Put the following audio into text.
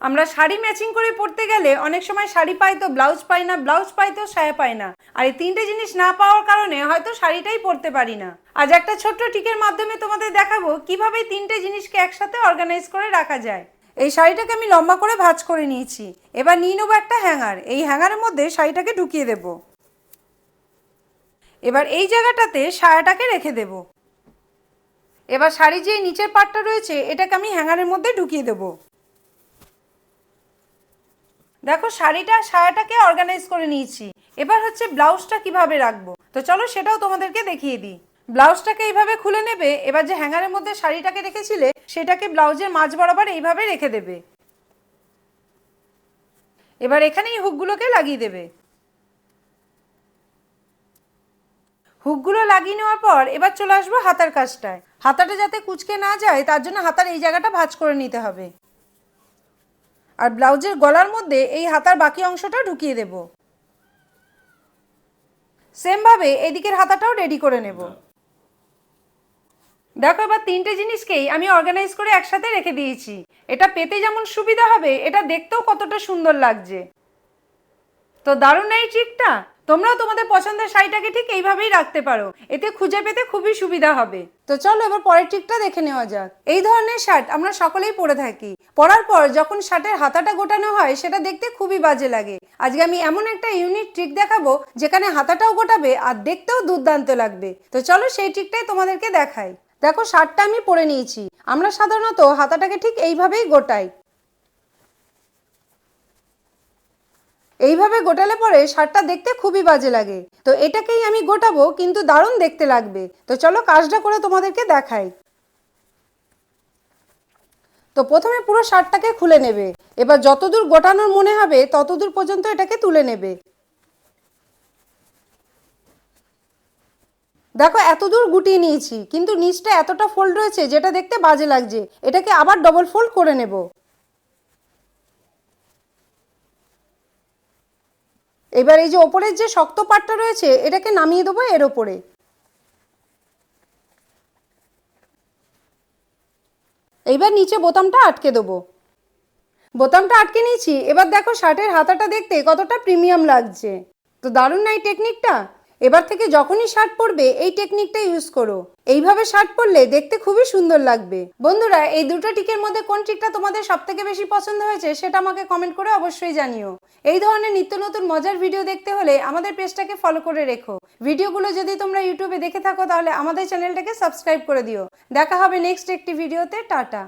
আমরা শাড়ি ম্যাচিং করে পরতে গেলে অনেক সময় শাড়ি পাই তো ব্লাউজ পাই না ব্লাউজ পাই তো, সায়া পাই না। আর এই তিনটে জিনিস না পাওয়ার কারণে হয়তো শাড়িটাই পরতে পারি না। আজ একটা ছোট্ট টিকের মাধ্যমে তোমাদের দেখাবো কীভাবে তিনটে জিনিসকে একসাথে অর্গানাইজ করে রাখা যায়। এই শাড়িটাকে আমি লম্বা করে ভাঁজ করে নিয়েছি। এবার নিয়ে নেব একটা হ্যাঙ্গার এই হ্যাঙ্গারের মধ্যে শাড়িটাকে ঢুকিয়ে দেব। এবার এই জায়গাটাতে সায়াটাকে রেখে দেব। এবার শাড়ি যে নিচের পাটটা রয়েছে, এটাকে আমি হ্যাঙ্গারের মধ্যে ঢুকিয়ে দেবো। দেখো, শাড়িটা, সায়াটাকে অর্গানাইজ করে নিয়েছি। এবার হচ্ছে ব্লাউজটা কীভাবে রাখব? তো চলো সেটাও তোমাদেরকে দেখিয়ে দিই। ব্লাউজটাকে এইভাবে খুলে নেবে, এবার যে হ্যাঙ্গারের মধ্যে শাড়িটাকে রেখেছিলে, সেটাকে ব্লাউজের মাঝ বরাবর এইভাবে রেখে দেবে। এবার এখানে এই হুকগুলোকে লাগিয়ে দেবে। হুকগুলো লাগিয়ে নেওয়ার পর এবার চলে আসব হাতার কাজটায়। হাতাটা যাতে কুচকে না যায়, তার জন্য হাতার এই জায়গাটা ভাঁজ করে নিতে হবে। আর ব্লাউজের গলার মধ্যে এই হাতার বাকি অংশটা ঢুকিয়ে দেব। সেমভাবে এদিকের হাতাটাও রেডি করে নেব। দেখো, এবার তিনটে জিনিসকেই আমি অর্গানাইজ করে একসাথে রেখে দিয়েছি। এটা পেতে যেমন সুবিধা হবে, এটা দেখতেও কতটা সুন্দর লাগছে। তো দারুণ এই ট্রিকটা তোমরাও তোমাদের পছন্দের শাড়িটাকে ঠিক এইভাবেই রাখতে পারো। এতে খুঁজে পেতে খুবই সুবিধা হবে। তো চলো এবার পরের ট্রিকটা দেখে নেওয়া যাক। এই ধরনের শার্ট আমরা সকলেই পরে থাকি। পরার পর যখন শার্টের হাতাটা গোটানো হয়, সেটা দেখতে খুবই বাজে লাগে। আজকে আমি এমন একটা ইউনিক ট্রিক দেখাবো, যেখানে হাতাটাও গোটাবে আর দেখতেও দুর্দান্ত লাগবে। তো চলো সেই ট্রিকটাই তোমাদেরকে দেখাই। দেখো শার্টটা আমি পরে নিয়েছি। আমরা সাধারণত হাতাটাকে ঠিক এইভাবেই গোটাই। এইভাবে গোটালে পরে শার্টটা দেখতে খুবই বাজে লাগে। তো এটাকেই আমি গোটাবো, কিন্তু দারুণ দেখতে লাগবে। তো চলো কাজটা করে তোমাদেরকে দেখাই। তো প্রথমে পুরো শার্টটাকে খুলে নেবে। এবার যতদূর গোটানোর মনে হবে, ততদূর পর্যন্ত এটাকে তুলে নেবে। দেখো, এতদূর গুটিয়ে নিয়েছি, কিন্তু নিচটা এতটা ফোল্ড রয়েছে, যেটা দেখতে বাজে লাগছে। এটাকে আবার ডবল ফোল্ড করে নেব। এবার এই যে ওপরের যে শক্ত পাটটা রয়েছে, এটাকে নামিয়ে দেবো এর ওপরে। এইবার নিচে বোতামটা আটকে দেবো। বোতামটা আটকে নিয়েছি, এবার দেখো শার্টের হাতাটা দেখতে কতটা প্রিমিয়াম লাগছে। তো দারুণ নাই টেকনিকটা এবার থেকে যখনই শার্ট পরবে, এই টেকনিকটা ইউজ করো। এইভাবে শার্ট পরলে দেখতে খুবই সুন্দর লাগবে। বন্ধুরা, এই দুটো টিকের মধ্যে কোন টিকটা তোমাদের সব থেকে বেশি পছন্দ হয়েছে সেটা আমাকে কমেন্ট করে অবশ্যই জানিও। এই ধরনের নিত্য নতুন মজার ভিডিও দেখতে হলে আমাদের পেজটাকে ফলো করে রেখো। ভিডিওগুলো যদি তোমরা ইউটিউবে দেখে থাকো, তাহলে আমাদের চ্যানেলটাকে সাবস্ক্রাইব করে দিও। দেখা হবে নেক্সট একটি ভিডিওতে টাটা!